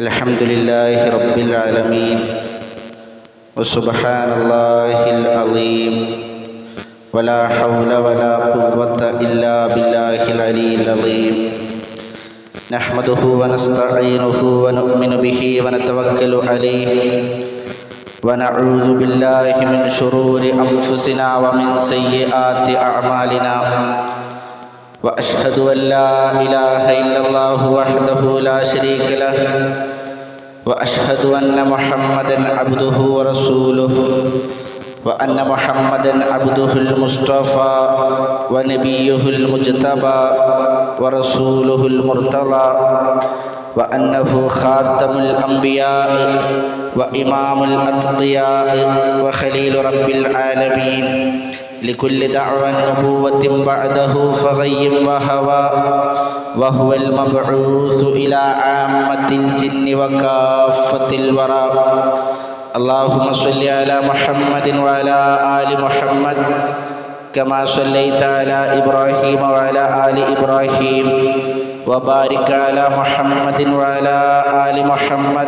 الحمد لله رب العالمين وسبحان الله العظيم ولا حول ولا قوة إلا بالله العلي العظيم نحمده ونستعينه ونؤمن به ونتوكل عليه ونعوذ بالله من شرور أنفسنا ومن سيئات أعمالنا وأشهد أن لا إله إلا الله وحده لا شريك له وأشهد أن محمدا عبده ورسوله وأن محمدا عبده المصطفى ونبيه المجتبى ورسوله المرتضى وأنه خاتم الأنبياء وإمام الأتقياء وخليل رب العالمين. لكل دعوى نبوة بعده فغي وهوى وهو المبعوث إلى عامة الجن وكافة الورى اللهم صل على محمد وعلى آل محمد كما صليت على إبراهيم وعلى آل إبراهيم وبارك على محمد وعلى آل محمد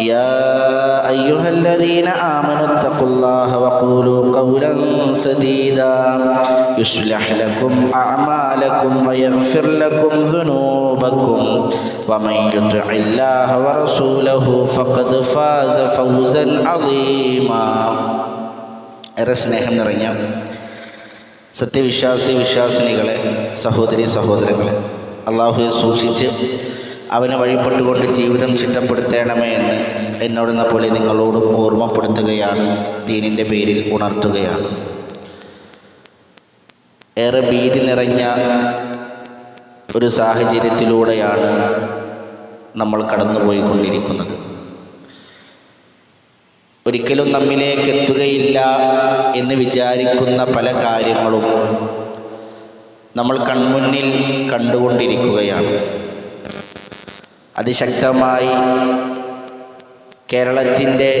يا أيها الذين آمنوا اتقوا الله وقولوا قولا سديدا يصلح لكم أعمالكم ويغفر لكم ذنوبكم ومن يطع الله ورسوله فقد فاز فوزا عظيما ഏറെ സ്നേഹം നിറഞ്ഞ സത്യവിശ്വാസി വിശ്വാസിനികളെ സഹോദരി സഹോദരങ്ങളെ അള്ളാഹുയെ സൂക്ഷിച്ച് അവനെ വഴിപ്പെട്ടുകൊണ്ട് ജീവിതം ചിട്ടപ്പെടുത്തേണമേ എന്ന് എന്നോടെന്ന പോലെ നിങ്ങളോടും ഓർമ്മപ്പെടുത്തുകയാണ് ദീനിന്റെ പേരിൽ ഉണർത്തുകയാണ്. ഏറെ ഭീതി നിറഞ്ഞ ഒരു സാഹചര്യത്തിലൂടെയാണ് നമ്മൾ കടന്നുപോയിക്കൊണ്ടിരിക്കുന്നത്. ഒരിക്കലും നമ്മിലേക്ക് എത്തുകയില്ല എന്ന് വിചാരിക്കുന്ന പല കാര്യങ്ങളും നമ്മൾ കൺമുന്നിൽ കണ്ടുകൊണ്ടിരിക്കുകയാണ്. അതിശക്തമായി കേരളത്തിന്റെ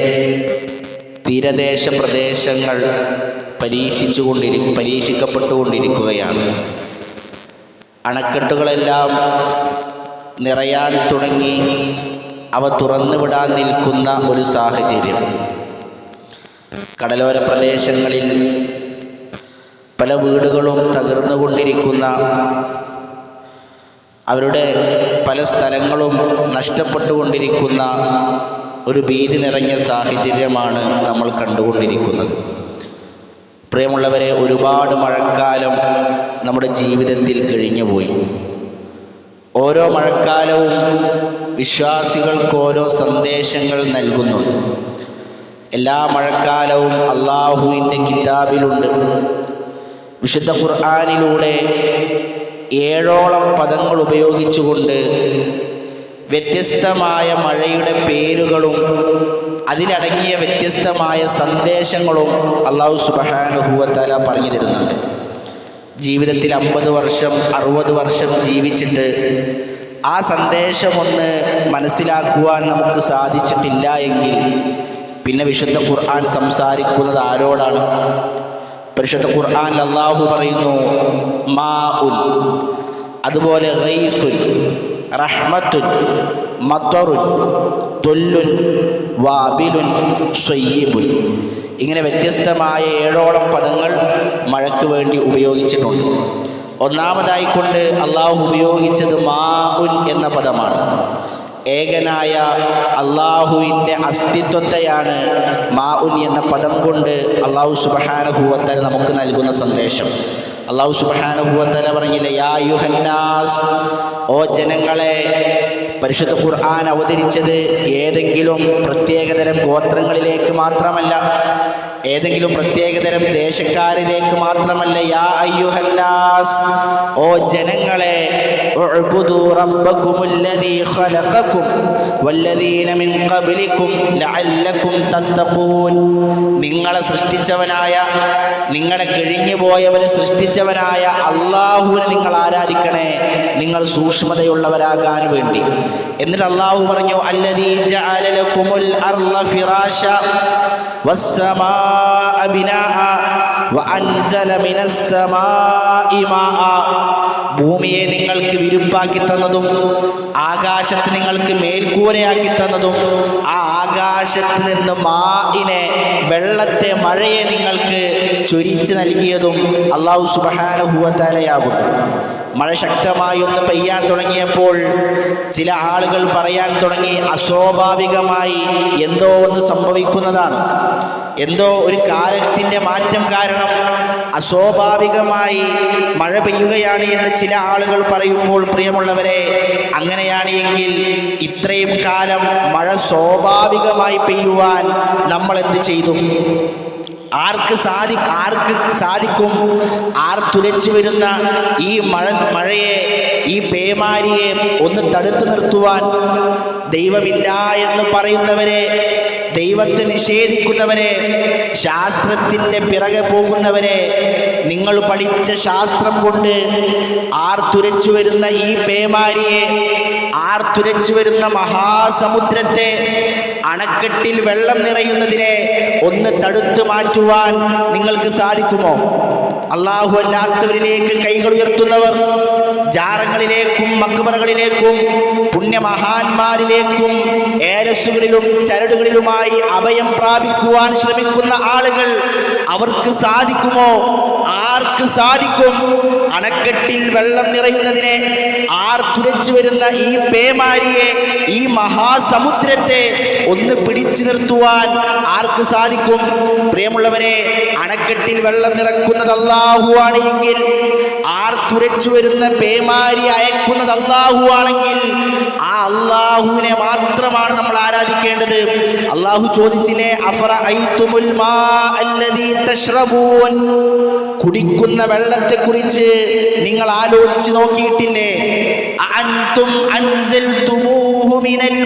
തീരദേശ പ്രദേശങ്ങൾ പരീക്ഷിച്ചുകൊണ്ടിരി പരീക്ഷിക്കപ്പെട്ടുകൊണ്ടിരിക്കുകയാണ്. അണക്കെട്ടുകളെല്ലാം നിറയാൻ തുടങ്ങി അവ തുറന്നുവിടാൻ നിൽക്കുന്ന ഒരു സാഹചര്യം. കടലോര പ്രദേശങ്ങളിൽ പല വീടുകളും തകർന്നുകൊണ്ടിരിക്കുന്ന അവരുടെ പല സ്ഥലങ്ങളും നഷ്ടപ്പെട്ടുകൊണ്ടിരിക്കുന്ന ഒരു ഭീതി നിറഞ്ഞ സാഹചര്യമാണ് നമ്മൾ കണ്ടുകൊണ്ടിരിക്കുന്നത്. പ്രിയമുള്ളവരെ ഒരുപാട് മഴക്കാലം നമ്മുടെ ജീവിതത്തിൽ കഴിഞ്ഞുപോയി. ഓരോ മഴക്കാലവും വിശ്വാസികൾക്ക് ഓരോ സന്ദേശങ്ങൾ നൽകുന്നുണ്ട്. എല്ലാ മഴക്കാലവും അള്ളാഹുവിന്റെ കിതാബിലുണ്ട്. വിശുദ്ധ ഖുർആാനിലൂടെ ഏഴോളം പദങ്ങൾ ഉപയോഗിച്ചുകൊണ്ട് വ്യത്യസ്തമായ മഴയുടെ പേരുകളും അതിലടങ്ങിയ വ്യത്യസ്തമായ സന്ദേശങ്ങളും അള്ളാഹു സുബഹാനുഭൂവത്താല പറഞ്ഞു തരുന്നുണ്ട്. ജീവിതത്തിൽ അമ്പത് വർഷം അറുപത് വർഷം ജീവിച്ചിട്ട് ആ സന്ദേശമൊന്ന് മനസ്സിലാക്കുവാൻ നമുക്ക് സാധിച്ചിട്ടില്ല എങ്കിൽ പിന്നെ വിശുദ്ധ ഖുർആൻ സംസാരിക്കുന്നത് ആരോടാണ്? പരിശുദ്ധ ഖുർആൻ അള്ളാഹു പറയുന്നു മാ അതുപോലെ റൈസുൽ റഹ്മത്തുൻ മത്തറുൻ തൊല്ലുൻ വാബിലുൻ സ്വയ്യബുൻ. ഇങ്ങനെ വ്യത്യസ്തമായ ഏഴോളം പദങ്ങൾ മഴയ്ക്ക് വേണ്ടി ഉപയോഗിച്ചിട്ടുണ്ട്. ഒന്നാമതായിക്കൊണ്ട് അള്ളാഹു ഉപയോഗിച്ചത് മാ ഉൻ എന്ന പദമാണ്. ഏകനായ അള്ളാഹുവിന്റെ അസ്തിത്വത്തെയാണ് മാഉൻ എന്ന പദം കൊണ്ട് അള്ളാഹു സുബഹാനുഭൂവത്തല നമുക്ക് നൽകുന്ന സന്ദേശം. അള്ളാഹു സുബഹാനുഭൂവത്തല പറഞ്ഞില്ല യാ യുഹന്നാസ് ഓ ജനങ്ങളെ പരിശുദ്ധ ഖുർആൻ അവതരിച്ചത് ഏതെങ്കിലും പ്രത്യേകതരം ഗോത്രങ്ങളിലേക്ക് മാത്രമല്ല ഏതെങ്കിലും പ്രത്യേകതരം ദേശക്കാരിലേക്ക് മാത്രമല്ല യാ അയ്യുഹന്നാസ് ഓ ജനങ്ങളെ നിങ്ങളെ സൃഷ്ടിച്ചവനായ നിങ്ങളെ കിഴിഞ്ഞു പോയവനെ സൃഷ്ടിച്ചവനായ അള്ളാഹുവിനെ നിങ്ങൾ ആരാധിക്കണേ? നിങ്ങൾ സൂക്ഷ്മതയുള്ളവരാകാൻ വേണ്ടി. എന്നിട്ട് അള്ളാഹു പറഞ്ഞു അല്ലദീ ജഅല ലക്കുമുൽ അർള ഫിറാശ والسماء بناء وأنزل من السماء ماء ഭൂമിയെ നിങ്ങൾക്ക് വിരുപ്പാക്കി തന്നതും ആകാശത്ത് നിങ്ങൾക്ക് മേൽക്കൂരയാക്കി തന്നതും ആ ആകാശത്ത് നിന്ന് മായിനെ വെള്ളത്തെ മഴയെ നിങ്ങൾക്ക് ചൊരിച്ചു നൽകിയതും അള്ളാഹു സുബഹാനുഭൂവത്താലയാകുന്നു മഴ ശക്തമായി ഒന്ന് പെയ്യാൻ തുടങ്ങിയപ്പോൾ ചില ആളുകൾ പറയാൻ തുടങ്ങി അസ്വാഭാവികമായി എന്തോ ഒന്ന് സംഭവിക്കുന്നതാണ്. എന്തോ ഒരു കാലത്തിന്റെ മാറ്റം കാരണം അസ്വാഭാവികമായി മഴ പെയ്യുകയാണ് എന്ന് ചില ആളുകൾ പറയുമ്പോൾ പ്രിയമുള്ളവരെ അങ്ങനെയാണ് എങ്കിൽ ഇത്രയും കാലം മഴ സ്വാഭാവികമായി പെയ്യുവാൻ നമ്മൾ എന്ത് ചെയ്തു? ആർക്ക് സാധി ആർക്ക് സാധിക്കും? ആർ തുലച്ചു വരുന്ന ഈ മഴ മഴയെ ഈ പേമാരിയെ ഒന്ന് തടുത്തു നിർത്തുവാൻ ദൈവമില്ല എന്ന് പറയുന്നവരെ ദൈവത്തെ നിഷേധിക്കുന്നവരെ ശാസ്ത്രത്തിന്റെ പിറകെ പോകുന്നവരെ നിങ്ങൾ പഠിച്ച ശാസ്ത്രം കൊണ്ട് ആർ തുരച്ചു വരുന്ന ഈ പേമാരിയെ ആർ തുരച്ചു വരുന്ന മഹാസമുദ്രത്തെ അണക്കെട്ടിൽ വെള്ളം നിറയുന്നതിനെ ഒന്ന് തടുത്തു മാറ്റുവാൻ നിങ്ങൾക്ക് സാധിക്കുമോ? അള്ളാഹു അല്ലാത്തവരിലേക്ക് കൈകൾ ഉയർത്തുന്നവർ ജാറങ്ങളിലേക്കും മക്ബറകളിലേക്കും പുണ്യമഹാന്മാരിലേക്കും ഏലസുകളിലും ചരടുകളിലുമായി അഭയം പ്രാപിക്കുവാൻ ശ്രമിക്കുന്ന ആളുകൾ അവർക്ക് സാധിക്കുമോ? ആർക്ക് സാധിക്കും? അണക്കെട്ടിൽ വെള്ളം നിറയുന്നതിനെ ആർ തുരച്ചു വരുന്ന ഈ പേമാരിയെ ഈ മഹാസമുദ്രത്തെ ഒന്ന് പിടിച്ചു നിർത്തുവാൻ ആർക്ക് സാധിക്കും? പ്രിയമുള്ളവരെ അണക്കെട്ടിൽ വെള്ളം നിറക്കുന്നത് അള്ളാഹുവാണ് എങ്കിൽ ആർ തുരച്ചു വരുന്ന പേമാരി അയക്കുന്നത് അള്ളാഹു ആ അള്ളാഹുവിനെ മാത്രമാണ് നമ്മൾ ആരാധിക്കേണ്ടത്. അള്ളാഹു ചോദിച്ചില്ലേ അഫറ ഐത്തുമുൽ മാ അല്ലദീ കുടിക്കുന്ന വെള്ളത്തെക്കുറിച്ച് നിങ്ങൾ ആലോചിച്ച് നോക്കിയിട്ടില്ലേ? അൻസൽതുമൂഹു മിനൽ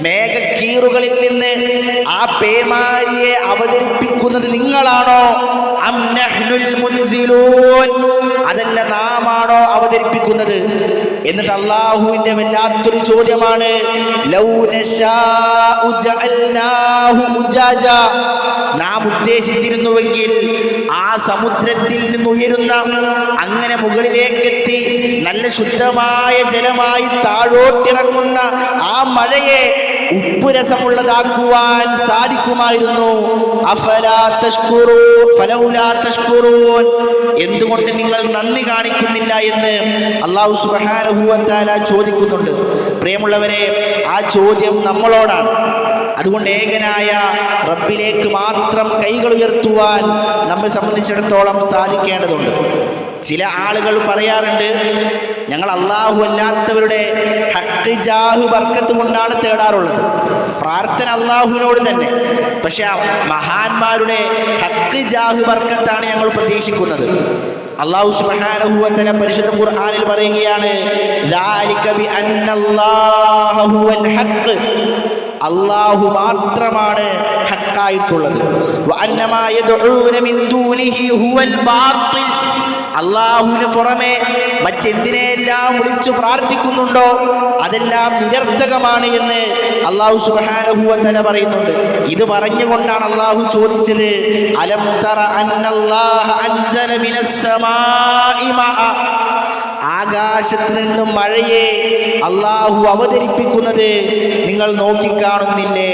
മേഘക്കീറുകളിൽ നിന്ന് ആ പേമാരിയെ അവതരിപ്പിക്കുന്നത് നിങ്ങളാണോ? അതല്ല നാമാണോ അവതരിപ്പിക്കുന്നത്? എന്നിട്ട് അള്ളാഹുവിന്റെ വല്ലാത്തൊരു ചോദ്യമാണ്. നാം ഉദ്ദേശിച്ചിരുന്നുവെങ്കിൽ ആ സമുദ്രത്തിൽ നിന്ന് ഉയരുന്ന അങ്ങനെ മുകളിലേക്കെത്തി നല്ല ശുദ്ധമായ ജലമായി താഴോട്ടിറങ്ങുന്ന ആ മഴയെ ഉപ്പുരസമുള്ളതാക്കുവാൻ സാധിക്കുമായിരുന്നു. എന്തുകൊണ്ട് നിങ്ങൾ നന്ദി കാണിക്കുന്നില്ല എന്ന് അള്ളാഹു സുബഹാനഹുവത്താല ചോദിക്കുന്നുണ്ട്. പ്രിയമുള്ളവരെ ആ ചോദ്യം നമ്മളോടാണ്. അതുകൊണ്ട് ഏകനായ റബ്ബിലേക്ക് മാത്രം കൈകൾ ഉയർത്തുവാൻ നമ്മെ സംബന്ധിച്ചിടത്തോളം സാധിക്കേണ്ടതുണ്ട്. ചില ആളുകൾ പറയാറുണ്ട് ഞങ്ങൾ അള്ളാഹു അല്ലാത്തവരുടെ ഹക്ക് ജാഹു ബർക്കത്ത് കൊണ്ടാണ് തേടാറുള്ളത്. പ്രാർത്ഥന അള്ളാഹുവിനോട് തന്നെ. പക്ഷെ മഹാന്മാരുടെ ഹക്ക് ജാഹു ബർക്കത്താണ് ഞങ്ങൾ പ്രതീക്ഷിക്കുന്നത്. അള്ളാഹു തആല പരിശുദ്ധ ഖുർആനിൽ പറയുകയാണ് ലാലിക ബി അന്നല്ലാഹു ഹഖ് അള്ളാഹു മാത്രമാണ് ഹക്കായിട്ടുള്ളത്. അള്ളാഹുവിന് പുറമെ മറ്റെന്തിനെല്ലാം വിളിച്ചു പ്രാർത്ഥിക്കുന്നുണ്ടോ അതെല്ലാം നിരർത്ഥകമാണ് എന്ന് അള്ളാഹു സുബാനഹുവത്തല പറയുന്നുണ്ട്. ഇത് പറഞ്ഞുകൊണ്ടാണ് അള്ളാഹു ചോദിച്ചത് അലം തറ അന്നല്ലാഹ അൻസല മിനസ്സമാഇ. ആകാശത്ത് നിന്നും മഴയെ അള്ളാഹു അവതരിപ്പിക്കുന്നത് നിങ്ങൾ നോക്കിക്കാണുന്നില്ലേ?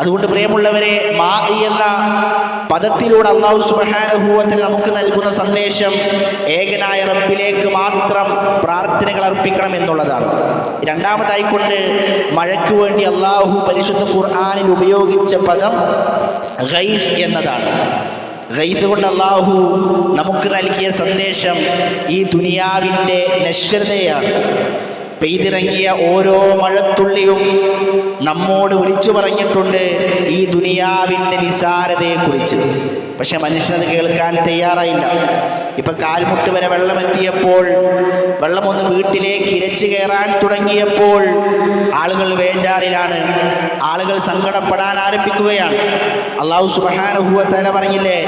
അതുകൊണ്ട് പ്രിയമുള്ളവരെ മാ എന്ന പദത്തിലൂടെ അള്ളാഹു സുബഹാനുഭൂവത്തിൽ നമുക്ക് നൽകുന്ന സന്ദേശം ഏകനായ റബ്ബിലേക്ക് മാത്രം പ്രാർത്ഥനകൾ അർപ്പിക്കണം എന്നുള്ളതാണ്. രണ്ടാമതായിക്കൊണ്ട് മഴയ്ക്ക് വേണ്ടി അള്ളാഹു പരിശുദ്ധ ഖുർആാനിൽ ഉപയോഗിച്ച പദം ഗൈഫ് എന്നതാണ്. ഗൈസ് കൊണ്ട് അള്ളാഹു നമുക്ക് നൽകിയ സന്ദേശം ഈ ദുനിയാവിന്റെ നശ്വരതയാണ്. പെയ്തിറങ്ങിയ ഓരോ മഴത്തുള്ളിയും നമ്മോട് വിളിച്ചു പറഞ്ഞിട്ടുണ്ട് ഈ ദുനിയാവിന്റെ നിസാരതയെക്കുറിച്ച്. പക്ഷെ മനുഷ്യനത് കേൾക്കാൻ തയ്യാറായില്ല. ഇപ്പം കാൽമുട്ട് വരെ വെള്ളമെത്തിയപ്പോൾ വെള്ളമൊന്ന് വീട്ടിലേക്ക് ഇരച്ചു കയറാൻ തുടങ്ങിയപ്പോൾ ആളുകൾ വേജാറിലാണ്. ആളുകൾ സങ്കടപ്പെടാൻ ആരംഭിക്കുകയാണ്. അള്ളാഹു സുബഹാനുഭൂവത്തല പറഞ്ഞില്ലേ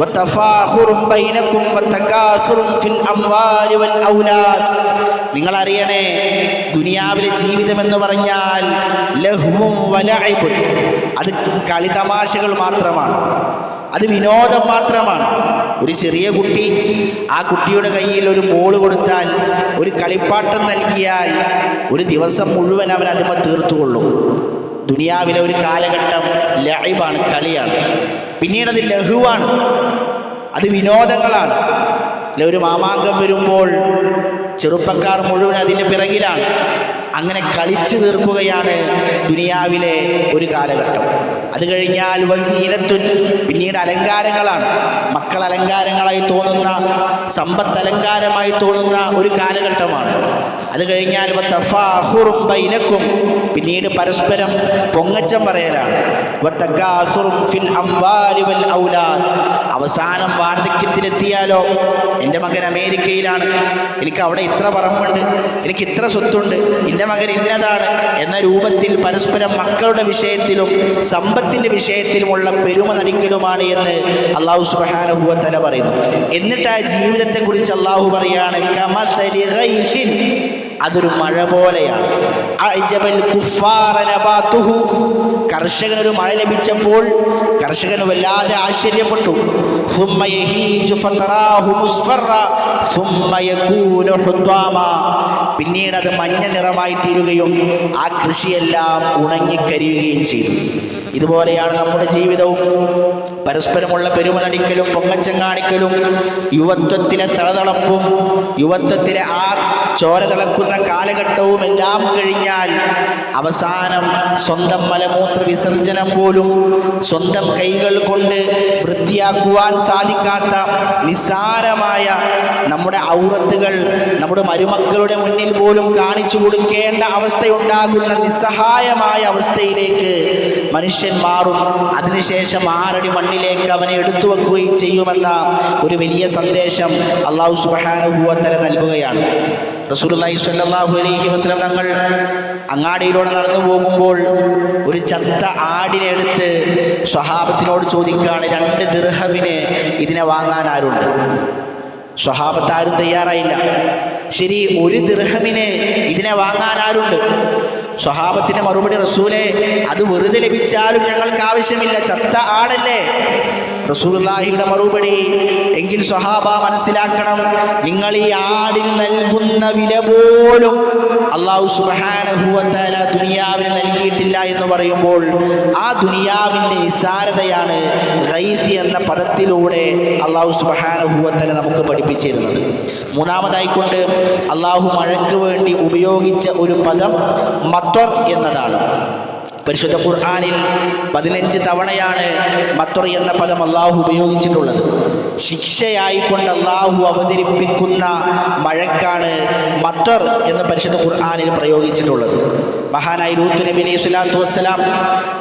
وتفاخر بينكم وتكاثر ദുനിയാ الأموال വലഹുവും നിങ്ങൾ അറിയണേ ദുനിയാവിലെ ജീവിതം എന്ന് പറഞ്ഞാൽ ലഹുവും വലഅബുൻ അത് കളിതമാശകൾ മാത്രമാണ്. അത് വിനോദം മാത്രമാണ്. ഒരു ചെറിയ കുട്ടി ആ കുട്ടിയുടെ കയ്യിൽ ഒരു ബോൾ കൊടുത്താൽ ഒരു കളിപ്പാട്ടം നൽകിയാൽ ഒരു ദിവസം മുഴുവൻ അവൻ അതിമ തീർത്തുകൊള്ളും. ദുനിയാവിലെ ഒരു കാലഘട്ടം ലൈബാണ് കളിയാണ്. പിന്നീട് അത് ലഹുവാണ്. അത് വിനോദങ്ങളാണ്. ഒരു മാമാങ്കം വരുമ്പോൾ ചെറുപ്പക്കാർ മുഴുവൻ അതിന്റെ പിറകിലാണ്. അങ്ങനെ കളിച്ചു തീർക്കുകയാണ് ദുനിയാവിലെ ഒരു കാലഘട്ടം. അത് കഴിഞ്ഞാൽ വസീലത്തുൻ പിന്നീട് അലങ്കാരങ്ങളാണ്. മക്കൾ അലങ്കാരങ്ങളായി തോന്നുന്ന സമ്പത്ത് അലങ്കാരമായി തോന്നുന്ന ഒരു കാലഘട്ടമാണ്. അത് കഴിഞ്ഞാൽ ബൈനക്കും. പിന്നീട് പരസ്പരം പൊങ്ങച്ചം പറയലാണ്. ഫിൽ വൽ ഔലാദ്. അവസാനം വാർദ്ധക്യത്തിലെത്തിയാലോ? എന്റെ മകൻ അമേരിക്കയിലാണ്. എനിക്ക് അവിടെ ഇത്ര പറമ്പുണ്ട്. എനിക്ക് ഇത്ര സ്വത്തുണ്ട്. എന്റെ മകൻ ഇന്നതാണ്. എന്ന രൂപത്തിൽ പരസ്പരം മക്കളുടെ വിഷയത്തിലും സമ്പത്തിന്റെ വിഷയത്തിലുമുള്ള പെരുമ നടിക്കലുമാണ് എന്ന് അള്ളാഹു സുബാനുഭവ തല പറയുന്നു. എന്നിട്ട് ആ ജീവിതത്തെക്കുറിച്ച് അള്ളാഹു പറയാണ് അതൊരു മഴ പോലെയാണ്. കർഷകനൊരു മഴ ലഭിച്ചപ്പോൾ കർഷകൻ വല്ലാതെ ആശ്ചര്യപ്പെട്ടു. പിന്നീട് അത് മഞ്ഞ നിറമായി തീരുകയും ആ കൃഷിയെല്ലാം ഉണങ്ങിക്കരിയുകയും ചെയ്തു. ഇതുപോലെയാണ് നമ്മുടെ ജീവിതവും. പരസ്പരമുള്ള പെരുമനടിക്കലും പൊങ്ങച്ചങ്ങാണിക്കലും യുവത്വത്തിലെ തളതളപ്പും യുവത്വത്തിലെ ആ ചോര തിളക്കുന്ന കാലഘട്ടവും എല്ലാം കഴിഞ്ഞാൽ അവസാനം സ്വന്തം മലമൂത്ര വിസർജനം പോലും സ്വന്തം കൈകൾ കൊണ്ട് വൃത്തിയാക്കുവാൻ സാധിക്കാത്ത നിസ്സാരമായ നമ്മുടെ ഔറത്തുകൾ നമ്മുടെ മരുമക്കളുടെ മുന്നിൽ പോലും കാണിച്ചു കൊടുക്കേണ്ട അവസ്ഥയുണ്ടാകുന്ന നിസ്സഹായമായ അവസ്ഥയിലേക്ക് മനുഷ്യൻ മാറും. അതിനുശേഷം ആറടി മണ്ണിലേക്ക് അവനെ എടുത്തു വെക്കുകയും ചെയ്യുമെന്ന ഒരു വലിയ സന്ദേശം അള്ളാഹു സുബാനുഭൂവത്തര നൽകുകയാണ്. സ്വല്ലല്ലാഹു അലൈഹി വസല്ലം തങ്ങൾ അങ്ങാടിയിലൂടെ നടന്നു പോകുമ്പോൾ ഒരു ചത്ത ആടിനെ എടുത്ത് സ്വഹാബത്തിനോട് ചോദിക്കുകയാണ് രണ്ട് ദിർഹമിന് ഇതിനെ വാങ്ങാൻ ആരുണ്ട്? സ്വഹാബത്ത് ആരും തയ്യാറായില്ല. ശരി ഒരു ദിർഹമിന് ഇതിനെ വാങ്ങാൻ ആരുണ്ട്? സ്വഹാബത്തിന്റെ മറുപടി റസൂലെ അത് വെറുതെ ലഭിച്ചാലും ഞങ്ങൾക്ക് ആവശ്യമില്ല. ചത്ത ആടല്ലേ? റസൂലുള്ളാഹിയുടെ മറുപടി എങ്കിൽ സ്വഹാബ മനസ്സിലാക്കണം നിങ്ങൾ ഈ ആടിന് നൽകുന്ന വില പോലും അള്ളാഹു തആല ദുനിയാവിന് നൽകിയിട്ടില്ല എന്ന് പറയുമ്പോൾ ആ ദുനിയാവിന്റെ നിസ്സാരതയാണ് ഗൈഫി എന്ന പദത്തിലൂടെ അള്ളാഹു സുബാനഹുവത്തല നമുക്ക് പഠിപ്പിച്ചിരുന്നത്. മൂന്നാമതായിക്കൊണ്ട് അള്ളാഹു മഴയ്ക്ക് വേണ്ടി ഉപയോഗിച്ച ഒരു പദം മത്വർ എന്നതാണ്. പരിശുദ്ധ ഖുർആാനിൽ പതിനഞ്ച് തവണയാണ് മത്തർ എന്ന പദം അള്ളാഹു ഉപയോഗിച്ചിട്ടുള്ളത്. ശിക്ഷയായിക്കൊണ്ട് അള്ളാഹു അവതരിപ്പിക്കുന്ന മഴക്കാണ് മത്തർ എന്ന് പരിശുദ്ധ ഖുർആാനിൽ പ്രയോഗിച്ചിട്ടുള്ളത്. മഹാനായി ലൂത്ത് നബി അലൈഹി സ്വലാത്തു വസ്സലാം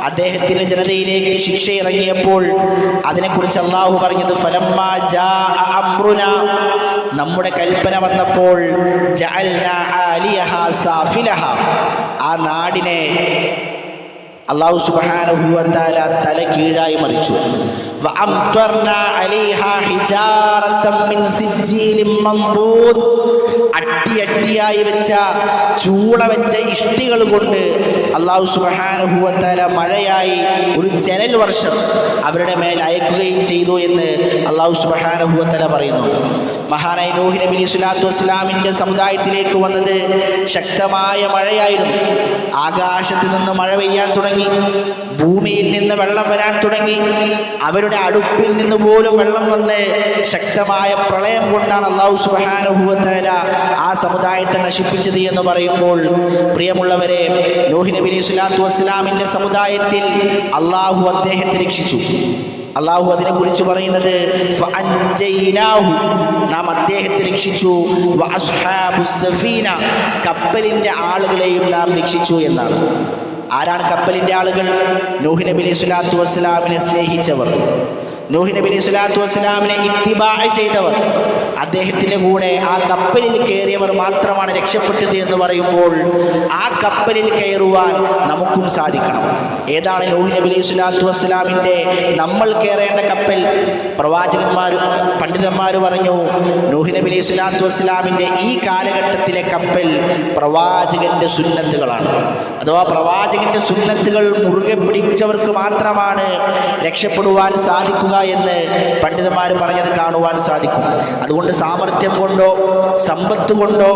അദ്ദേഹത്തിന്റെ ജനതയിലേക്ക് ശിക്ഷ ഇറങ്ങിയപ്പോൾ അതിനെക്കുറിച്ച് അള്ളാഹു പറഞ്ഞത് ഫലമ്മാ ജാ അമ്രുന നമ്മുടെ കൽപ്പന വന്നപ്പോൾ ആ നാടിനെ അള്ളാഹു സുബാന തല കീഴായി മറിച്ചു. അട്ടിയട്ടിയായി വെച്ച ചൂള വെച്ച ഇഷ്ടികൾ കൊണ്ട് അള്ളാഹു സുബാനഹുവത്താല മഴയായി ഒരു ചരൽ വർഷം അവരുടെ മേൽ അയക്കുകയും ചെയ്തു എന്ന് അള്ളാഹു സുബാനഹുവത്താല പറയുന്നു മഹാനായ നോഹി നബി സ്വലാത്തു വസ്സലാമിന്റെ സമുദായത്തിലേക്ക് വന്നത് ശക്തമായ മഴയായിരുന്നു. ആകാശത്ത് നിന്ന് മഴ പെയ്യാൻ തുടങ്ങി. ഭൂമിയിൽ നിന്ന് വെള്ളം വരാൻ തുടങ്ങി. അവരുടെ അടുപ്പിൽ നിന്ന് പോലും വെള്ളം വന്ന് ശക്തമായ പ്രളയം കൊണ്ടാണ് അള്ളാഹു സുബാനുഭവത്തേല ആ സമുദായത്തെ നശിപ്പിച്ചത് എന്ന് പറയുമ്പോൾ പ്രിയമുള്ളവരെ നൂഹി നബി സ്വലാത്തു വസ്സലാമിന്റെ സമുദായത്തിൽ അള്ളാഹു അദ്ദേഹത്തെ രക്ഷിച്ചു. അള്ളാഹു അതിനെക്കുറിച്ച് പറയുന്നത് നാം അദ്ദേഹത്തെ രക്ഷിച്ചു. കപ്പലിന്റെ ആളുകളെയും നാം രക്ഷിച്ചു എന്നാണ്. ആരാണ് കപ്പലിന്റെ ആളുകൾ? നൂഹ് നബി അലൈഹി സ്വലാത്തു വസ്സലാമിനെ സ്നേഹിച്ചവർ. നൂഹി നബി അലൈഹി സ്വലാത്തു വസ്സലാമിനെ ഇത്തിബാ ചെയ്തവർ. അദ്ദേഹത്തിന്റെ കൂടെ ആ കപ്പലിൽ കയറിയവർ മാത്രമാണ് രക്ഷപ്പെട്ടത് എന്ന് പറയുമ്പോൾ ആ കപ്പലിൽ കയറുവാൻ നമുക്കും സാധിക്കണം. ഏതാണ് നൂഹി നബി അലൈഹി സ്വലാത്തു വസ്സലാമിന്റെ നമ്മൾ കയറേണ്ട കപ്പൽ? പ്രവാചകന്മാർ പണ്ഡിതന്മാർ പറഞ്ഞു നൂഹി നബി അലൈഹി സ്വലാത്തു വസ്സലാമിന്റെ ഈ കാലഘട്ടത്തിലെ കപ്പൽ പ്രവാചകന്റെ സുന്നത്തുകളാണ്. അഥവാ പ്രവാചകന്റെ സുന്നത്തുകൾ മുറുകെ പിടിച്ചവർക്ക് മാത്രമാണ് രക്ഷപ്പെടുവാൻ സാധിക്കുക എന്ന് പണ്ഡിതന്മാർ പറഞ്ഞത് കാണുവാൻ സാധിക്കും അതുകൊണ്ട് സാമർഥ്യം കൊണ്ടോ സമ്പത്ത് കൊണ്ടോ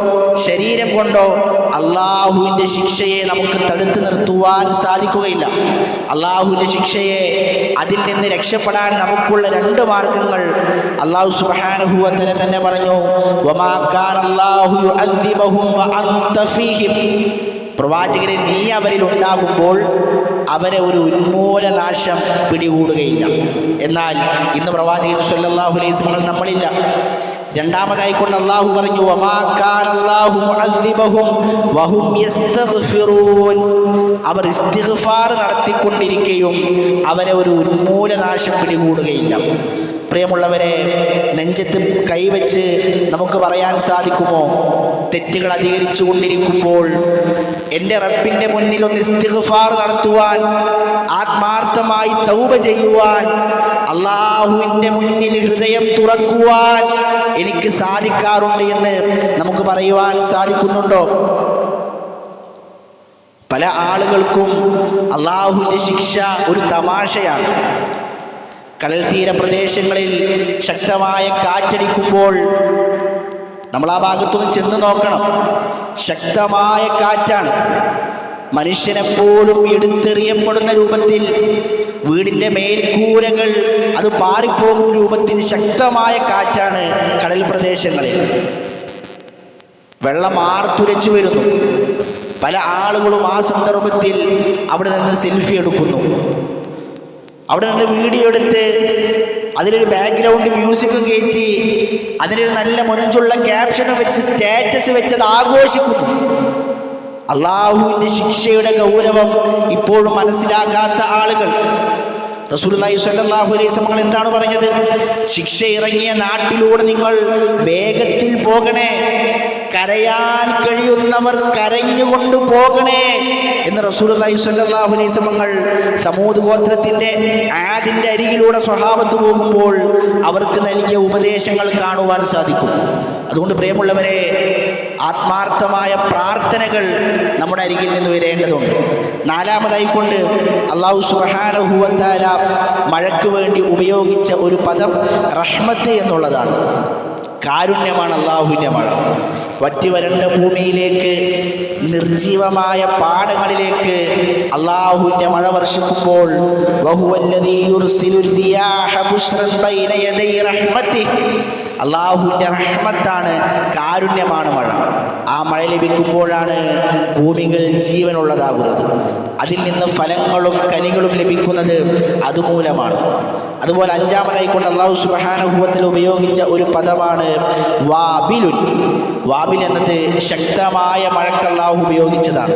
ശരീരം കൊണ്ടോ അള്ളാഹുവിന്റെ ശിക്ഷയെ നമുക്ക് തടുത്തു നിർത്തുവാൻ സാധിക്കുകയില്ല അള്ളാഹുവിന്റെ ശിക്ഷയെ അതിൽ നിന്ന് രക്ഷപ്പെടാൻ നമുക്കുള്ള രണ്ട് മാർഗങ്ങൾ അള്ളാഹു സുബാനഹുവത്തല തന്നെ പറഞ്ഞു. പ്രവാചകരെ നീ അവരിൽ ഉണ്ടാകുമ്പോൾ അവരെ ഒരു ഉന്മൂലനാശം പിടികൂടുകയില്ല. എന്നാൽ ഇന്ന് പ്രവാചകൻ സല്ലല്ലാഹു അലൈഹി വസല്ലം നമ്മളില്ല. രണ്ടാമതായി കൊണ്ട് അള്ളാഹു പറഞ്ഞു. അവർ ഇസ്തിഗ്ഫാർ നടത്തിക്കൊണ്ടിരിക്കുകയും അവരെ ഒരു ഉന്മൂലനാശം പിടികൂടുകയില്ല. പ്രിയമുള്ളവരെ നെഞ്ചത്ത് കൈവച്ച് നമുക്ക് പറയാൻ സാധിക്കുമോ? തെറ്റുകൾ അധികരിച്ചു കൊണ്ടിരിക്കുമ്പോൾ എന്റെ റബ്ബിന്റെ മുന്നിൽ ഒന്ന് ഇസ്തിഗ്ഫാർ നടത്തുവാൻ ആത്മാർത്ഥമായി തൗബ ചെയ്യുവാൻ അള്ളാഹുവിന്റെ മുന്നിൽ ഹൃദയം തുറക്കുവാൻ എനിക്ക് സാധിക്കാറുണ്ട് എന്ന് നമുക്ക് പറയുവാൻ സാധിക്കുന്നുണ്ടോ? പല ആളുകൾക്കും അള്ളാഹുവിന്റെ ശിക്ഷ ഒരു തമാശയാണ്. കടൽ തീര പ്രദേശങ്ങളിൽ ശക്തമായ കാറ്റടിക്കുമ്പോൾ നമ്മൾ ആ ഭാഗത്തൊന്ന് ചെന്ന് നോക്കണം. ശക്തമായ കാറ്റാണ്. മനുഷ്യനെപ്പോലും എടുത്തെറിയപ്പെടുന്ന രൂപത്തിൽ വീടിന്റെ മേൽക്കൂരകൾ അത് പാറിപ്പോകും രൂപത്തിൽ ശക്തമായ കാറ്റാണ് കടൽ പ്രദേശങ്ങളിൽ. വെള്ളം ആർത്തുരച്ചു വരുന്നു. പല ആളുകളും ആ സന്ദർഭത്തിൽ അവിടെ നിന്ന് സെൽഫി എടുക്കുന്നു. അവിടെ നിന്ന് വീഡിയോ എടുത്ത് അതിലൊരു ബാക്ക്ഗ്രൗണ്ട് മ്യൂസിക് കയറ്റി അതിലൊരു നല്ല മൊഞ്ചുള്ള ക്യാപ്ഷനും വെച്ച് സ്റ്റാറ്റസ് വെച്ചത് ആഘോഷിക്കുന്നു. അള്ളാഹുവിന്റെ ശിക്ഷയുടെ ഗൗരവം ഇപ്പോഴും മനസ്സിലാകാത്ത ആളുകൾ. റസൂലുള്ളാഹി സ്വല്ലല്ലാഹു അലൈഹി വസല്ലം എന്താണ് പറഞ്ഞത്? ശിക്ഷ ഇറങ്ങിയ നാട്ടിലൂടെ നിങ്ങൾ വേഗത്തിൽ പോകണേ. കരയാൻ കഴിയുന്നവർ കരഞ്ഞുകൊണ്ട് പോകണേ. എന്ന് റസൂലുള്ളാഹി സ്വല്ലല്ലാഹു അലൈഹി വസല്ലം സമൂത് ഗോത്രത്തിന്റെ ആദിന്റെ അരികിലൂടെ സ്വഭാവത്ത് പോകുമ്പോൾ അവർക്ക് നൽകിയ ഉപദേശങ്ങൾ കാണുവാൻ സാധിക്കും. അതുകൊണ്ട് പ്രിയമുള്ളവരെ ആത്മാർത്ഥമായ പ്രാർത്ഥനകൾ നമ്മുടെ അരികിൽ നിന്ന് വരേണ്ടതുണ്ട്. നാലാമതായിക്കൊണ്ട് അള്ളാഹു സുബാനഹുവത്താല മഴയ്ക്ക് വേണ്ടി ഉപയോഗിച്ച ഒരു പദം റഹ്മത്ത് എന്നുള്ളതാണ്. കാരുണ്യമാണ് അള്ളാഹുവിന്റെ മഴ. വറ്റി വരണ്ട ഭൂമിയിലേക്ക് നിർജീവമായ പാടങ്ങളിലേക്ക് അള്ളാഹുവിന്റെ മഴ വർഷിക്കുമ്പോൾ അള്ളാഹുവിന്റെ റഹ്മത്താണ് കാരുണ്യമാണ് മഴ. ആ മഴ ലഭിക്കുമ്പോഴാണ് ഭൂമികൾ ജീവനുള്ളതാകുന്നത്. അതിൽ നിന്ന് ഫലങ്ങളും കനികളും ലഭിക്കുന്നത് അതുമൂലമാണ്. അതുപോലെ അഞ്ചാമതായി കൊണ്ട് അള്ളാഹു സുബഹാനുഭവത്തിൽ ഉപയോഗിച്ച ഒരു പദമാണ് വാബിലുൻ. വാബിൽ എന്നത് ശക്തമായ മഴക്ക് അള്ളാഹു ഉപയോഗിച്ചതാണ്.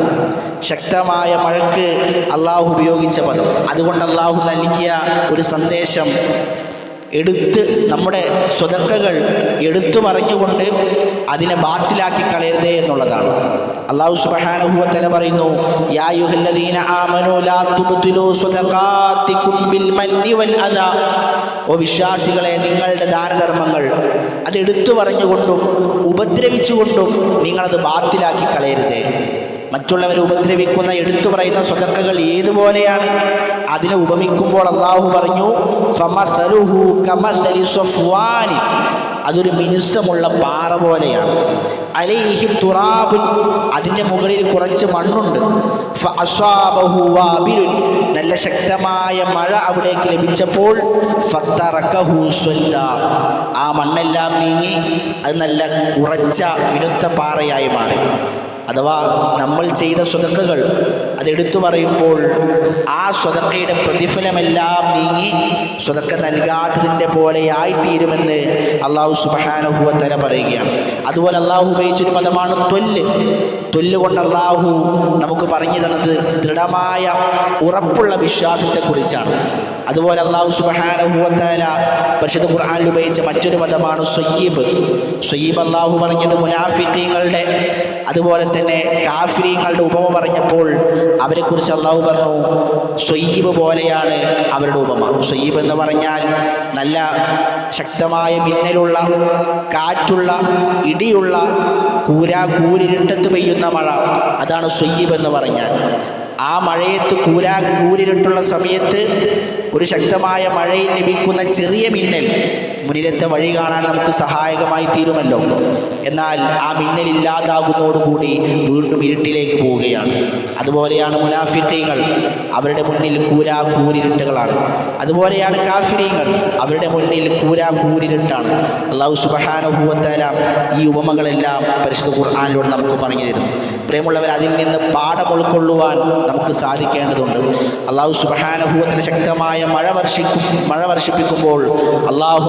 ശക്തമായ മഴക്ക് അള്ളാഹു ഉപയോഗിച്ച പദം. അതുകൊണ്ട് അള്ളാഹു നൽകിയ ഒരു സന്ദേശം എടുത്ത് നമ്മുടെ സ്വതക്കകൾ എടുത്തു പറഞ്ഞുകൊണ്ട് അതിനെ ബാത്തിലാക്കി കളയരുതേ എന്നുള്ളതാണ്. അള്ളാഹു സുബ്ഹാനഹു പറയുന്നു യാ ലാ ബിൽ വൽ അദാ. ഓ വിശ്വാസികളെ നിങ്ങളുടെ ദാനധർമ്മങ്ങൾ അത് എടുത്തു പറഞ്ഞുകൊണ്ടും ഉപദ്രവിച്ചുകൊണ്ടും നിങ്ങളത് ബാത്തിലാക്കി കളയരുതേ. മറ്റുള്ളവരെ ഉപദ്രവിക്കുന്ന എടുത്തു പറയുന്ന സ്വതക്കകൾ ഏതുപോലെയാണ്? അതിനെ ഉപമിക്കുമ്പോൾ അള്ളാഹു പറഞ്ഞു ഫമസലുഹു കമസലി അതൊരു മിനുസമുള്ള പാറ പോലെയാണ്. അലൈഹി തുറാബുൻ അതിന്റെ മുകളിൽ കുറച്ച് മണ്ണുണ്ട്. നല്ല ശക്തമായ മഴ അവിടേക്ക് ലഭിച്ചപ്പോൾ ആ മണ്ണെല്ലാം നീങ്ങി അത് നല്ല ഉറച്ച വിനുത്ത പാറയായി മാറി. അഥവാ നമ്മൾ ചെയ്ത സ്വതക്കുകൾ അതെടുത്തു പറയുമ്പോൾ ആ സ്വതക്കയുടെ പ്രതിഫലമെല്ലാം നീങ്ങി സ്വതക്ക നൽകാത്തതിന്റെ പോലെയായിത്തീരുമെന്ന് അള്ളാഹു സുബഹാനുഭവത്തല പറയുകയാണ്. അതുപോലെ അള്ളാഹു ഉപയോഗിച്ചൊരു പദമാണ് തൊല്ല്. തൊല്ല് കൊണ്ട് അള്ളാഹു നമുക്ക് പറഞ്ഞു തന്നത് ദൃഢമായ ഉറപ്പുള്ള വിശ്വാസത്തെക്കുറിച്ചാണ്. അതുപോലെ അള്ളാഹു സുബഹാനുഭവത്തല പരിശുദ്ധ ഖുർആാനിൽ ഉപയോഗിച്ച മറ്റൊരു പദമാണ് സയ്യീബ് സയ്യീബ് അള്ളാഹു പറഞ്ഞത് മുനാഫിക്കീങ്ങളുടെ അതുപോലെ തന്നെ കാഫിരീങ്ങളുടെ ഉപമ പറഞ്ഞപ്പോൾ അവരെക്കുറിച്ച് അള്ളാഹു പറഞ്ഞു സ്വയ്യീബ് പോലെയാണ് അവരുടെ ഉപമ. സ്വയ്യീബ് എന്ന് പറഞ്ഞാൽ നല്ല ശക്തമായ മിന്നലുള്ള കാറ്റുള്ള ഇടിയുള്ള കൂരാ കൂരിരുട്ടത്ത് പെയ്യുന്ന മഴ. അതാണ് സ്വയ്യീബ് എന്ന് പറഞ്ഞാൽ. ആ മഴയത്ത് കൂരാ കൂരിരുട്ടുള്ള സമയത്ത് ഒരു ശക്തമായ മഴയിൽ ലഭിക്കുന്ന ചെറിയ മിന്നൽ. മുന്നിലത്തെ വഴി കാണാൻ നമുക്ക് സഹായകമായി തീരുമല്ലോ. എന്നാൽ ആ മിന്നലില്ലാതാകുന്നതോടുകൂടി വീണ്ടും ഇരുട്ടിലേക്ക് പോവുകയാണ്. അതുപോലെയാണ് മുനാഫിത്തീങ്ങൾ അവരുടെ മുന്നിൽ കൂരാ കൂരിരുട്ടുകളാണ് അതുപോലെയാണ് കാഫിരീങ്ങൾ. അവരുടെ മുന്നിൽ കൂരാ കൂരിരുട്ടാണ് അള്ളാഹു സുബഹാനുഭൂവത്തല ഈ ഉപമകളെല്ലാം പരിശുദ്ധ ഖുർആാനിലൂടെ നമുക്ക് പറഞ്ഞു തരുന്നു. പ്രിയമുള്ളവർ അതിൽ നിന്ന് പാഠം ഉൾക്കൊള്ളുവാൻ നമുക്ക് സാധിക്കേണ്ടതുണ്ട്. അള്ളാഹു സുബഹാനുഭൂവത്തിൽ ശക്തമായ മഴ വർഷിക്കും മഴ വർഷിപ്പിക്കുമ്പോൾ അള്ളാഹു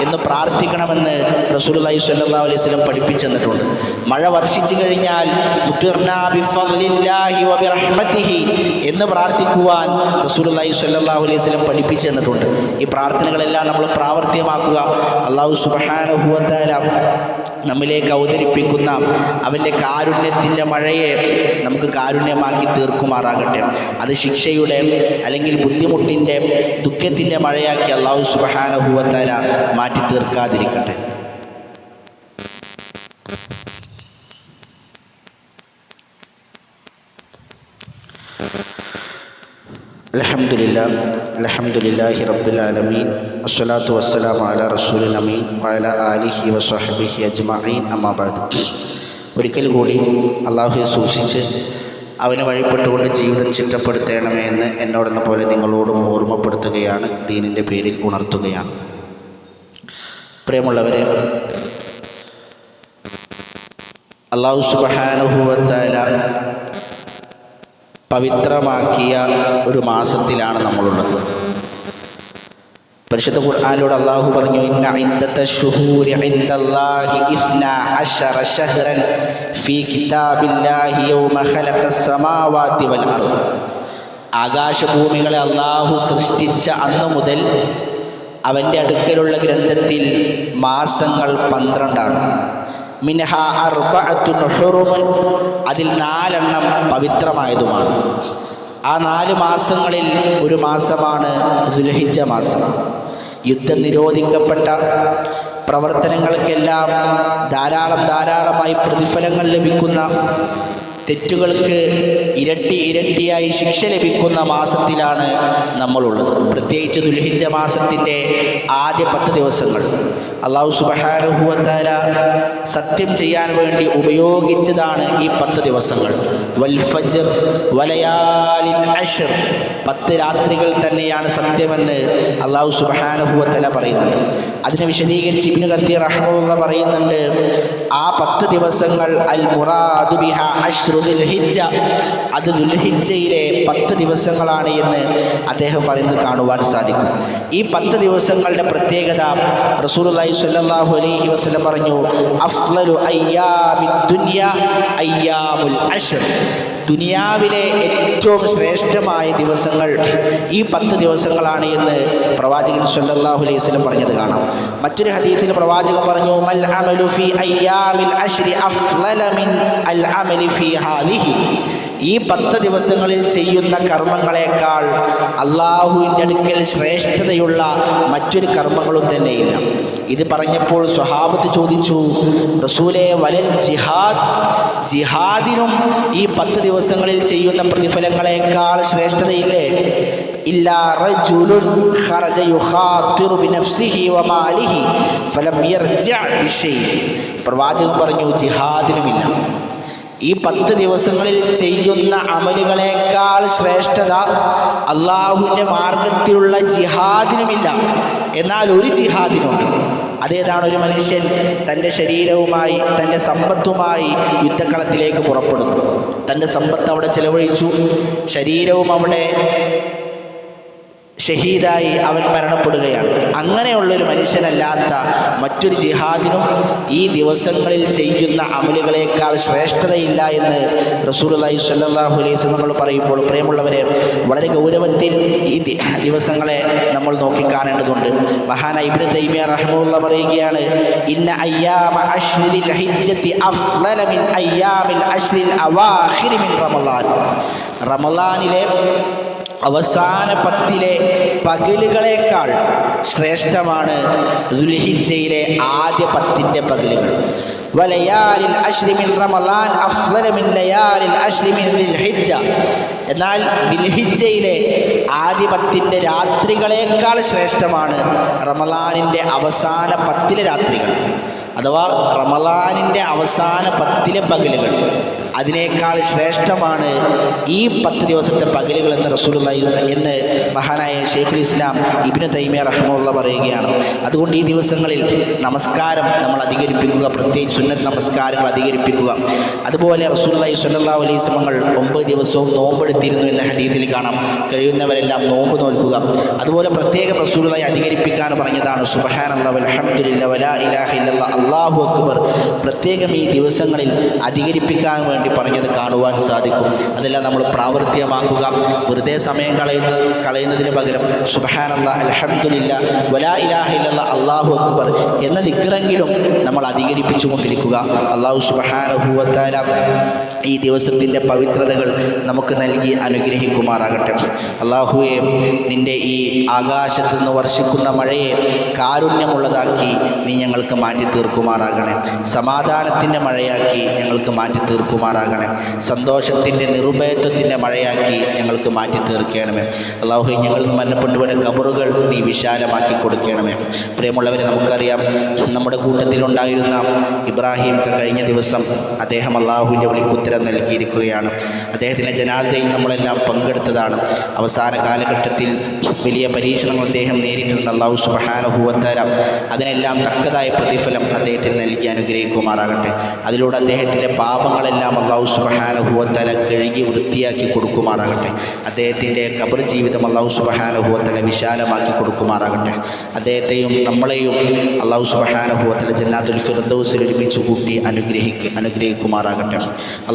എന്ന് പ്രാർത്ഥിക്കണമെന്ന് റസൂലുള്ളാഹി സ്വല്ലല്ലാഹു അലൈഹി വസല്ലം പഠിപ്പിച്ചു തന്നിട്ടുണ്ട് മഴ വർഷിച്ചു കഴിഞ്ഞാൽ എന്ന് പ്രാർത്ഥിക്കുവാൻ റസൂലുള്ളാഹി സ്വല്ലല്ലാഹു അലൈഹി വസല്ലം പഠിപ്പിച്ചു തന്നിട്ടുണ്ട് ഈ പ്രാർത്ഥനകളെല്ലാം നമ്മൾ പ്രാവർത്തികമാക്കുക. അള്ളാഹു തആല നമ്മിലേക്ക് അവതരിപ്പിക്കുന്ന അവന്റെ കാരുണ്യത്തിന്റെ മഴയെ നമുക്ക് കാരുണ്യമാക്കി തീർക്കുമാറാകട്ടെ. അത് ശിക്ഷയുടെ അല്ലെങ്കിൽ ബുദ്ധിമുട്ടിന്റെ ദുഃഖത്തിന്റെ മഴയാക്കി അള്ളാഹു സുബഹാനഹുവത്തല മാറ്റി തീർക്കാതിരിക്കട്ടെ അലഹമുല്ല അലഹമുല്ലാഹി റബ്ബുലാലമീൻ വസ്സലാത്തു വസ്സലാം അല റസൂൽ അമീൻ വഅല ആലിഹി വസ്ഹബിഹി അജ്മഈൻ അമ്മാബാദ് ഒരിക്കൽ കൂടി അള്ളാഹുയെ സൂക്ഷിച്ച് അവനെ വഴിപ്പെട്ടുകൊണ്ട് ജീവിതം ചിട്ടപ്പെടുത്തണമേ എന്ന് എന്നോടെന്ന പോലെ നിങ്ങളോടും ഓർമ്മപ്പെടുത്തുകയാണ് ദീനിന്റെ പേരിൽ ഉണർത്തുകയാണ്. പ്രിയമുള്ളവരെ അള്ളാഹു സുബഹാനുഭവത്താല പവിത്രമാക്കിയ ഒരു മാസത്തിലാണ് നമ്മളുള്ളത്. പരിശുദ്ധ ഖുർആാനിലൂടെ അള്ളാഹു പറഞ്ഞു ഇന്ന അശറ ഫീ കിതാബില്ലാഹി യൗമ വൽ ആകാശഭൂമികളെ അള്ളാഹു സൃഷ്ടിച്ച അന്നു മുതൽ അവന്റെ അടുക്കലുള്ള ഗ്രന്ഥത്തിൽ മാസങ്ങൾ പന്ത്രണ്ടാണ്. മിൻഹ അർബഅത്തുൻ ഹുറുമുൻ. അതിൽ നാലെണ്ണം പവിത്രമായതുമാണ്. ആ നാല് മാസങ്ങളിൽ ഒരു മാസമാണ് ദുൽഹിജ്ജ മാസം. യുദ്ധം നിരോധിക്കപ്പെട്ട പ്രവർത്തനങ്ങൾക്കെല്ലാം ധാരാളം ധാരാളമായി പ്രതിഫലങ്ങൾ ലഭിക്കുന്ന തെറ്റുകൾക്ക് ഇരട്ടി ഇരട്ടിയായി ശിക്ഷ ലഭിക്കുന്ന മാസത്തിലാണ് നമ്മളുള്ളത്. പ്രത്യേകിച്ച് ദുൽഹിജ്ജ മാസത്തിന്റെ ആദ്യ പത്ത് ദിവസങ്ങൾ. അള്ളാഹു സുബഹാനുഹുവത്താല സത്യം ചെയ്യാൻ വേണ്ടി ഉപയോഗിച്ചതാണ് ഈ പത്ത് ദിവസങ്ങൾ. വൽഫജർ വലയാലിൻ അഷർ. പത്ത് രാത്രികൾ തന്നെയാണ് സത്യമെന്ന് അള്ളാഹു സുബഹാനുഹുവത്തല പറയുന്നുണ്ട്. അതിനെ വിശദീകരിച്ച് ഇബിന് കത്തി റഹ്മുള്ള പറയുന്നുണ്ട് ആ പത്ത് ദിവസങ്ങൾ അൽ മുറാദുബിഹ ബിഹ അഷ്റു ദുൽഹിജ്ജ. അത് ദുൽഹിജയിലെ പത്ത് ദിവസങ്ങളാണ് എന്ന് അദ്ദേഹം പറയുന്നത് കാണുവാൻ സാധിക്കും. ഈ പത്ത് ദിവസങ്ങളുടെ പ്രത്യേകത റസൂലുള്ളാഹി റസൂലുള്ളാഹി സ്വല്ലല്ലാഹു അലൈഹി വസല്ലം പറഞ്ഞു അയ്യാമിദ് ദുനിയ അയ്യാമുൽ അശ്ർ. ദുനിയാവിലെ ഏറ്റവും ശ്രേഷ്ഠമായ ദിവസങ്ങൾ ഈ പത്ത് ദിവസങ്ങളാണ് എന്ന് പ്രവാചകൻ സല്ലല്ലാഹു അലൈഹി വസല്ലം പറഞ്ഞത് കാണാം. മറ്റൊരു ഹദീസിൽ പ്രവാചകൻ പറഞ്ഞു മൽ അമലു ഫി അയ്യാമിൽ അശ്രി അഫ്ളല മിൻ അൽ അമലി ഫി ഹാദിഹി. ഈ പത്ത് ദിവസങ്ങളിൽ ചെയ്യുന്ന കർമ്മങ്ങളെക്കാൾ അള്ളാഹുവിന്റെ അടുക്കൽ ശ്രേഷ്ഠതയുള്ള മറ്റൊരു കർമ്മങ്ങളും തന്നെയില്ല. ഇത് പറഞ്ഞപ്പോൾ സ്വഹാബത്ത് ചോദിച്ചു റസൂലെ വലൽ ജിഹാദ് ജിഹാദിനും ഈ പത്ത് ദിവസങ്ങളിൽ ചെയ്യുന്ന പ്രതിഫലങ്ങളെക്കാൾ ശ്രേഷ്ഠതയില്ലേ? ഇല്ലാ റജുലുൻ ഖറജ ബിനഫ്സിഹി വമാലിഹി ഫലം പ്രവാചകൻ പറഞ്ഞു ജിഹാദിനുമില്ല. ഈ പത്ത് ദിവസങ്ങളിൽ ചെയ്യുന്ന അമലുകളേക്കാൾ ശ്രേഷ്ഠത അള്ളാഹുവിന്റെ മാർഗത്തിലുള്ള ജിഹാദിനുമില്ല. എന്നാൽ ഒരു ജിഹാദിനുണ്ട്. അതേതാണ് ഒരു മനുഷ്യൻ തന്റെ ശരീരവുമായി തന്റെ സമ്പത്തുമായി യുദ്ധക്കളത്തിലേക്ക് പുറപ്പെടുന്നു. തന്റെ സമ്പത്ത് അവിടെ ചെലവഴിച്ചു. ശരീരവും അവിടെ ഷഹീദായി അവൻ മരണപ്പെടുകയാണ്. അങ്ങനെയുള്ളൊരു മനുഷ്യനല്ലാത്ത മറ്റൊരു ജിഹാദിനും ഈ ദിവസങ്ങളിൽ ചെയ്യുന്ന അമലുകളേക്കാൾ ശ്രേഷ്ഠതയില്ല എന്ന് റസൂലുള്ളാഹി സ്വല്ലല്ലാഹു അലൈഹി വസല്ലം പറയുമ്പോൾ പ്രിയമുള്ളവരെ വളരെ ഗൗരവത്തിൽ ഈ ദിവസങ്ങളെ നമ്മൾ നോക്കിക്കാണേണ്ടതുണ്ട് മഹാന ഇബ്നു തൈമിയ റഹ്മുള്ള പറയുകയാണ് ഇന്ന അയ്യാമ അശ്രിൽ ഹിജ്ജത്തി അഫ്ളല മിൻ അയ്യാമിൽ മിൻ റമളാൻ റമളാനിലെ അവസാന പത്തിലെ പകലുകളേക്കാൾ ശ്രേഷ്ഠമാണ് ദുൽഹിജയിലെ ആദ്യ പത്തിന്റെ പകലുകൾ. വലയാലിൽ അശ്ലിമിൻ റമലാൻ അഫ്ലമിൻ ലയാലിൽ അശ്ലിമിൻ ദുൽഹിജ എന്നാൽ ദുൽഹിജയിലെ ആദ്യ പത്തിന്റെ രാത്രികളേക്കാൾ ശ്രേഷ്ഠമാണ് റമലാനിന്റെ അവസാന പത്തിലെ രാത്രികൾ. അഥവാ റമലാനിന്റെ അവസാന പത്തിലെ പകലുകൾ. അതിനേക്കാൾ ശ്രേഷ്ഠമാണ് ഈ പത്ത് ദിവസത്തെ പകലുകൾ എന്ന് റസൂൽ എന്ന് മഹാനായ ഷെയ്ഖുൽ ഇസ്ലാം ഇബിന് തൈമിയ റഹ്മുള്ള പറയുകയാണ്. അതുകൊണ്ട് ഈ ദിവസങ്ങളിൽ നമസ്കാരം നമ്മൾ അധികരിപ്പിക്കുക പ്രത്യേകിച്ച് സുന്നത്ത് നമസ്കാരങ്ങൾ അധികരിപ്പിക്കുക. അതുപോലെ സ്വല്ലല്ലാഹു അലൈഹി വസല്ലമകൾ ഒമ്പത് ദിവസവും നോമ്പെടുത്തിരുന്നു എന്ന ഹദീസിൽ കാണാം. കഴിയുന്നവരെല്ലാം നോമ്പ് നോൽക്കുക. അതുപോലെ പ്രത്യേകം റസൂലായി അധികരിപ്പിക്കാൻ പറഞ്ഞതാണ് അല്ലാഹു അക്ബർ. പ്രത്യേകം ഈ ദിവസങ്ങളിൽ അധികരിപ്പിക്കാൻ വേണ്ടി പറഞ്ഞത് കാണുവാൻ സാധിക്കും. അതെല്ലാം നമ്മൾ പ്രാവർത്തികമാക്കുക. വെറുതെ സമയം കളയുന്ന കളയുന്നതിന് പകരം സുബഹാനല്ല അലഹമുല്ല വലാ ഇലാഹില്ല അള്ളാഹു അക്ബർ എന്ന ദിക്കറെങ്കിലും നമ്മൾ അധികരിപ്പിച്ചു കൊണ്ടിരിക്കുക അള്ളാഹു സുബഹാനഹുവത്താല ഈ ദിവസത്തിന്റെ പവിത്രതകൾ നമുക്ക് നൽകി അനുഗ്രഹിക്കുമാറാകട്ടെ. അള്ളാഹുവെ നിന്റെ ഈ ആകാശത്തു നിന്ന് വർഷിക്കുന്ന മഴയെ കാരുണ്യമുള്ളതാക്കി നീ ഞങ്ങൾക്ക് മാറ്റി തീർക്കുമാറാകണേ സമാധാനത്തിന്റെ മഴയാക്കി ഞങ്ങൾക്ക് മാറ്റി തീർക്കുമാറാകണേ സന്തോഷത്തിന്റെ നിർഭയത്വത്തിന്റെ മഴയാക്കി ഞങ്ങൾക്ക് മാറ്റി തീർക്കണമേ അള്ളാഹു ഞങ്ങൾ മരണപ്പെട്ടുവരെ കബറുകൾ നീ വിശാലമാക്കി കൊടുക്കണമേ. പ്രിയമുള്ളവരെ നമുക്കറിയാം നമ്മുടെ കൂട്ടത്തിലുണ്ടായിരുന്ന ഇബ്രാഹിം കഴിഞ്ഞ ദിവസം അദ്ദേഹം അള്ളാഹുവിന്റെ വിളിക്കുത്തരം നൽകിയിരിക്കുകയാണ്. അദ്ദേഹത്തിന്റെ ജനാസയിൽ നമ്മളെല്ലാം പങ്കെടുത്തതാണ്. അവസാന കാലഘട്ടത്തിൽ വലിയ പരീക്ഷണങ്ങൾ അദ്ദേഹം നേരിട്ടുണ്ട് അള്ളാഹു സുബഹാനുഭൂവത്തര അതിനെല്ലാം തക്കതായ പ്രതിഫലം അദ്ദേഹത്തിന് നൽകി അനുഗ്രഹിക്കുമാറാകട്ടെ. അതിലൂടെ അദ്ദേഹത്തിന്റെ പാപങ്ങളെല്ലാം അള്ളാഹു സുബഹാനുഭൂവത്തല കഴുകി വൃത്തിയാക്കി കൊടുക്കുമാറാകട്ടെ. അദ്ദേഹത്തിന്റെ കബർ ജീവിതം അള്ളാഹു സുബഹാനുഭൂവത്തല വിശാലമാക്കി കൊടുക്കുമാറാകട്ടെ. അദ്ദേഹത്തെയും നമ്മളെയും അള്ളാഹു സുബഹാനുഭൂവത്തല ജന്നാത്തുൽ ഫിർദൗസിൽ ഒരുമിച്ച് കൂട്ടി അനുഗ്രഹിക്കുക അനുഗ്രഹിക്കുമാറാകട്ടെ.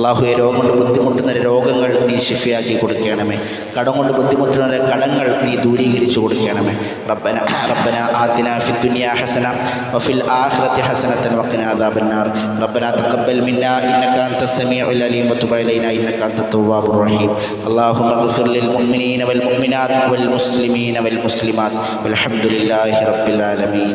അള്ളാഹുയെ രോഗം കൊണ്ട് ബുദ്ധിമുട്ടുന്ന രോഗങ്ങൾ നീ ഷിഫിയാക്കി കൊടുക്കണമേ. കടം കൊണ്ട് ബുദ്ധിമുട്ടുന്ന കടങ്ങൾ നീ ദൂരീകരിച്ചു കൊടുക്കണമേ. റബ്ബന റബ്ബന ആത്തിന ഫി ദുനിയ ഹസന വഫിൽ ആഖിറതി ഹസനത്തൻ വഖിന ആദാബന്നാർ റബ്ബന തഖബ്ബൽ മിന്നാ ഇന്നക അൻത സമീഉൽ അലീം വതുബ് അലൈനാ ഇന്നക അൻത തവ്വാബുർ റഹീം. അല്ലാഹുമ്മ ഗ്ഫിർ ലിൽ മുഅ്മിനീന വൽ മുഅ്മിനാത്ത് വൽ മുസ്ലിമീന വൽ മുസ്ലിമാത്ത്. വൽഹംദുലില്ലാഹി റബ്ബിൽ ആലമീൻ.